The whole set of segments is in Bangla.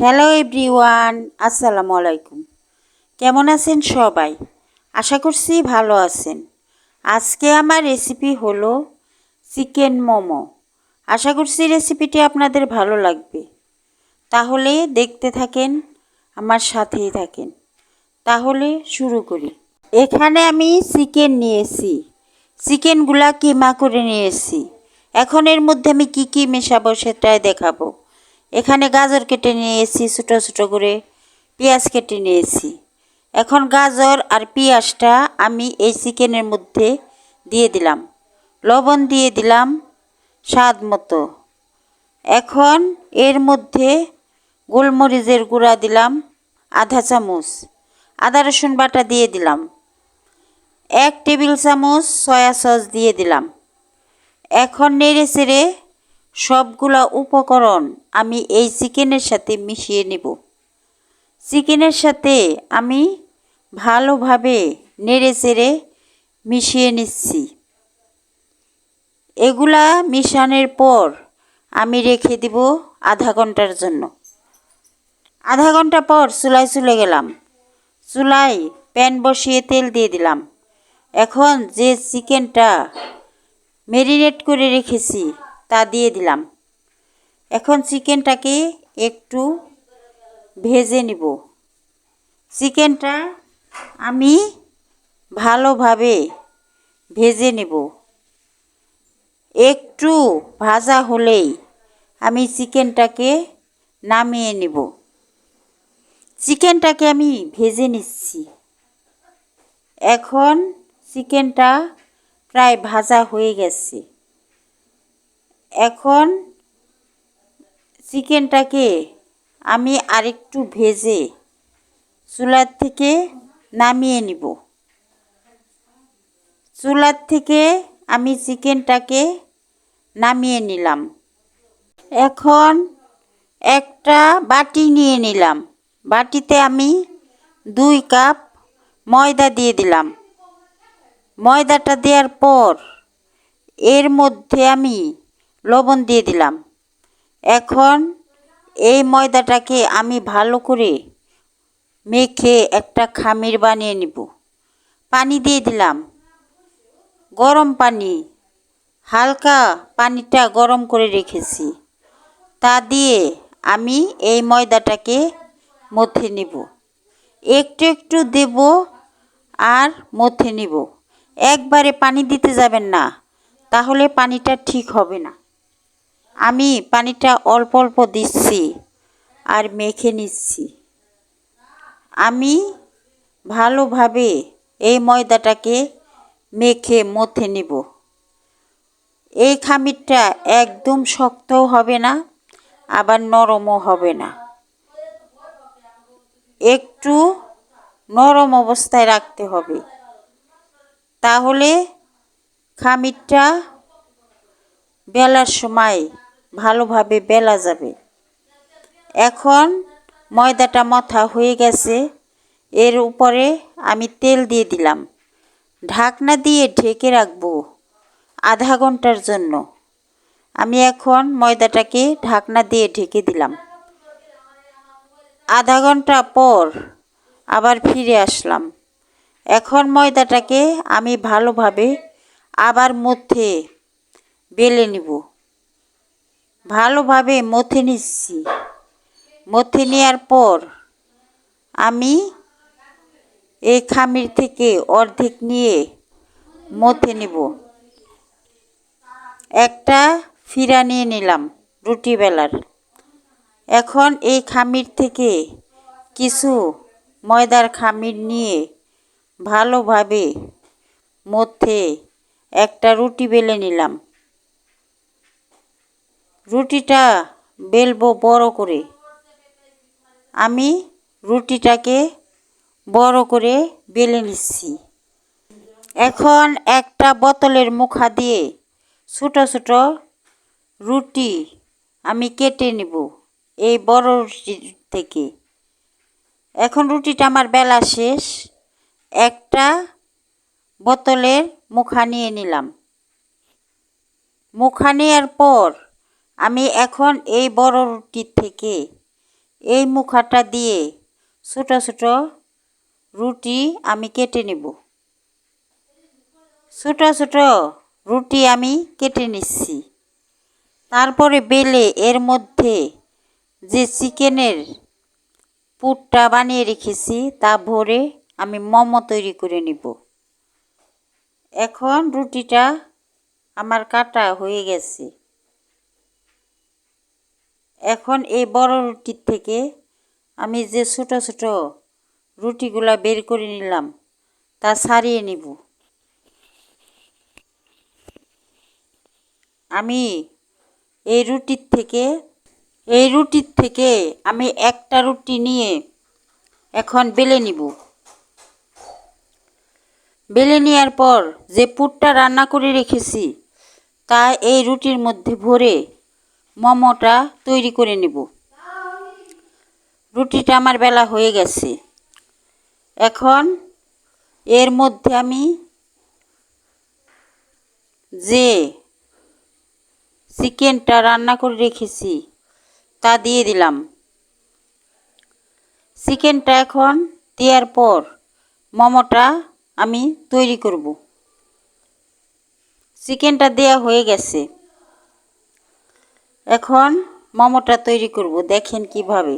হ্যালো এভরিওয়ান আসসালামু আলাইকুম। কেমন আছেন সবাই? আশা করছি ভালো আছেন। আজকে আমার রেসিপি হলো চিকেন মোমো। আশা করছি রেসিপিটি আপনাদের ভালো লাগবে। তাহলে দেখতে থাকেন, আমার সাথেই থাকেন। তাহলে শুরু করি। এখানে আমি চিকেন নিয়েছি। চিকেনগুলা কিমা করে নিয়েছি। এখন এর মধ্যে আমি কি কি মেশাবো সেটাই দেখাবো। এখানে গাজর কেটে নিয়েছি, ছোটো ছোটো করে পেঁয়াজ কেটে নিয়েছি। এখন গাজর আর পেঁয়াজটা আমি এই চিকেনের মধ্যে দিয়ে দিলাম। লবণ দিয়ে দিলাম স্বাদ মতো। এখন এর মধ্যে গোলমরিচের গুঁড়া দিলাম, আধা চামচ। আদা রসুন বাটা দিয়ে দিলাম। এক টেবিল চামচ সয়া সস দিয়ে দিলাম। এখন নেড়ে চেড়ে সবগুলা উপকরণ আমি এই চিকেনের সাথে মিশিয়ে নেব। চিকেনের সাথে আমি ভালোভাবে নেড়ে চেড়ে মিশিয়ে নিচ্ছি। এগুলা মিশানোর পর আমি রেখে দিব আধা ঘণ্টার জন্য। আধা ঘণ্টা পর চুলায় চলে গেলাম। চুলায় প্যান বসিয়ে তেল দিয়ে দিলাম। এখন যে চিকেনটা ম্যারিনেট করে রেখেছি তা দিয়ে দিলাম। এখন চিকেনটাকে একটু ভেজে নিব। চিকেনটা আমি ভালোভাবে ভেজে নেব। একটু ভাজা হলেই আমি চিকেনটাকে নামিয়ে নেব। চিকেনটাকে আমি ভেজে নিচ্ছি। এখন চিকেনটা প্রায় ভাজা হয়ে গেছে। এখন চিকেনটাকে আমি আরেকটু ভেজে চুলার থেকে নামিয়ে নিব। চুলার থেকে আমি চিকেনটাকে নামিয়ে নিলাম। এখন একটা বাটি নিয়ে নিলাম। বাটিতে আমি দুই কাপ ময়দা দিয়ে দিলাম। ময়দাটা দেওয়ার পর এর মধ্যে আমি লবণ দিয়ে দিলাম। এখন এই ময়দাটাকে আমি ভালো করে মেখে একটা খামির বানিয়ে নিব। পানি দিয়ে দিলাম। গরম পানি, হালকা পানিটা গরম করে রেখেছি। তা দিয়ে আমি এই ময়দাটাকে মথে নিব। একটু একটু দেব আর মথে নিব। একবারে পানি দিতে যাবেন না, তাহলে পানিটা ঠিক হবে না। আমি পানিটা অল্প অল্প দিচ্ছি আর মেখে নিচ্ছি। আমি ভালোভাবে এই ময়দাটাকে মেখে মথে নিব। এই খামিরটা একদম শক্তও হবে না, আবার নরমও হবে না। একটু নরম অবস্থায় রাখতে হবে। তাহলে খামিরটা বেলার সময় ভালোভাবে বেলা যাবে। এখন ময়দাটা মথা হয়ে গেছে, এর উপরে আমি তেল দিয়ে দিলাম। ঢাকনা দিয়ে ঢেকে রাখব আধা ঘণ্টার জন্য। আমি এখন ময়দাটাকে ঢাকনা দিয়ে ঢেকে দিলাম। আধা ঘণ্টা পর আবার ফিরে আসলাম। এখন ময়দাটাকে আমি ভালোভাবে আবার মধ্যে বেলে নিব। ভালোভাবে মথে নিচ্ছি। মথে নেওয়ার পর আমি এই খামির থেকে অর্ধেক নিয়ে মথে নিব। একটা ফিরা নিয়ে নিলাম রুটি বেলার। এখন এই খামির থেকে কিছু ময়দার খামির নিয়ে ভালোভাবে মধ্যে একটা রুটি বেলে নিলাম। রুটিটা বেলবো বড় করে। আমি রুটিটাকে বড় করে বেলে নিচ্ছি। এখন একটা বোতলের মুখা দিয়ে ছোটো ছোটো রুটি আমি কেটে নেব এই বড় রুটি থেকে। এখন রুটিটা আমার বেলা শেষ। একটা বোতলের মুখা নিয়ে নিলাম। মুখা নেওয়ার পর আমি এখন এই বড় রুটির থেকে এই মুখাটা দিয়ে ছোট ছোট রুটি আমি কেটে নেব। ছোট ছোট রুটি আমি কেটে নিচ্ছি। তারপরে বেলে এর মধ্যে যে চিকেনের পুরটা বানিয়ে রেখেছি তা ভরে আমি মোমো তৈরি করে নিব। এখন রুটিটা আমার কাটা হয়ে গেছে। এখন এই বড় রুটির থেকে আমি যে ছোট ছোট রুটিগুলা বের করে নিলাম, তা সারিয়ে নিব। আমি এই রুটির থেকে, এই রুটির থেকে আমি একটা রুটি নিয়ে এখন বেলে নিব। বেলে নেওয়ার পর যে পুরটা রান্না করে রেখেছি, তা এই রুটির মধ্যে ভরে মোমোটা তৈরি করে নেব। রুটিটা আমার বেলা হয়ে গেছে। এখন এর মধ্যে আমি যে চিকেনটা রান্না করে রেখেছি, তা দিয়ে দিলাম। চিকেনটা এখন দেওয়ার পর মোমোটা আমি তৈরি করব। চিকেনটা দেয়া হয়ে গেছে। এখন মোমোটা তৈরি করব, দেখেন কীভাবে।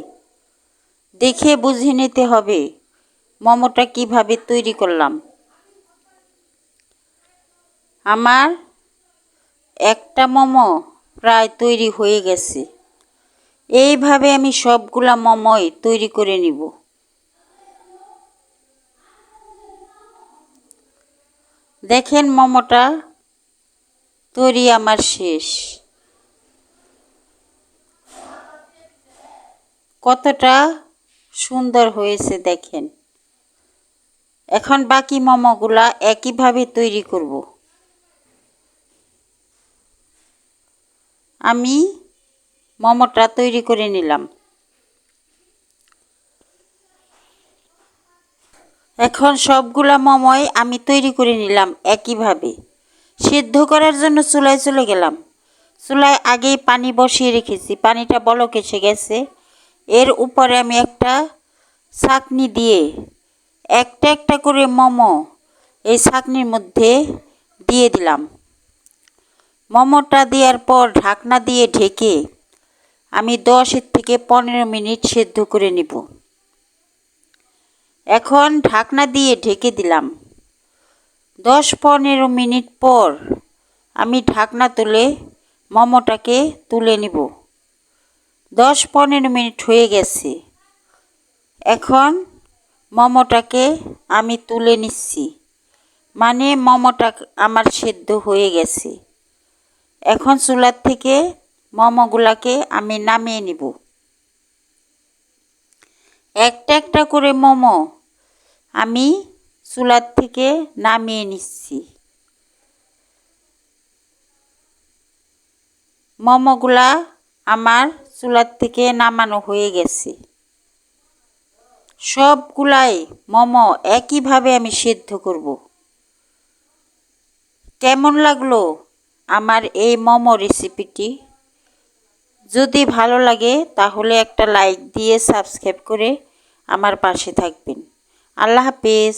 দেখে বুঝে নিতে হবে মোমোটা কীভাবে তৈরি করলাম। আমার একটা মোমো প্রায় তৈরি হয়ে গেছে। এইভাবে আমি সবগুলা মোমোই তৈরি করে নিব। দেখেন মোমোটা তৈরি আমার শেষ। কতটা সুন্দর হয়েছে দেখেন। এখন বাকি মোমোগুলা একইভাবে তৈরি করব। আমি মোমোটা তৈরি করে নিলাম। এখন সবগুলা মোমোই আমি তৈরি করে নিলাম একইভাবে। সিদ্ধ করার জন্য চুলায় চলে গেলাম। চুলায় আগেই পানি বসিয়ে রেখেছি। পানিটা বলক এসে গেছে। এর উপরে আমি একটা ছাকনি দিয়ে একটা একটা করে মোমো এই ছাকনির মধ্যে দিয়ে দিলাম। মোমোটা দেওয়ার পর ঢাকনা দিয়ে ঢেকে আমি দশের থেকে পনেরো মিনিট সেদ্ধ করে নিব। এখন ঢাকনা দিয়ে ঢেকে দিলাম। দশ পনেরো মিনিট পর আমি ঢাকনা তুলে মোমোটাকে তুলে নিব। দশ পনেরো মিনিট হয়ে গেছে। এখন মোমোটাকে আমি তুলে নিচ্ছি। মানে মোমোটা আমার সেদ্ধ হয়ে গেছে। এখন চুলার থেকে মোমোগুলাকে আমি নামিয়ে নিব। একটা একটা করে মোমো আমি চুলার থেকে নামিয়ে নিচ্ছি। মোমোগুলা আমার চুলার থেকে নামানো হয়ে গেছে। সবগুলাই মোমো একইভাবে আমি সেদ্ধ করব। কেমন লাগল আমার এই মোমো রেসিপিটি? যদি ভালো লাগে তাহলে একটা লাইক দিয়ে সাবস্ক্রাইব করে আমার পাশে থাকবেন। আল্লাহ হাফেজ।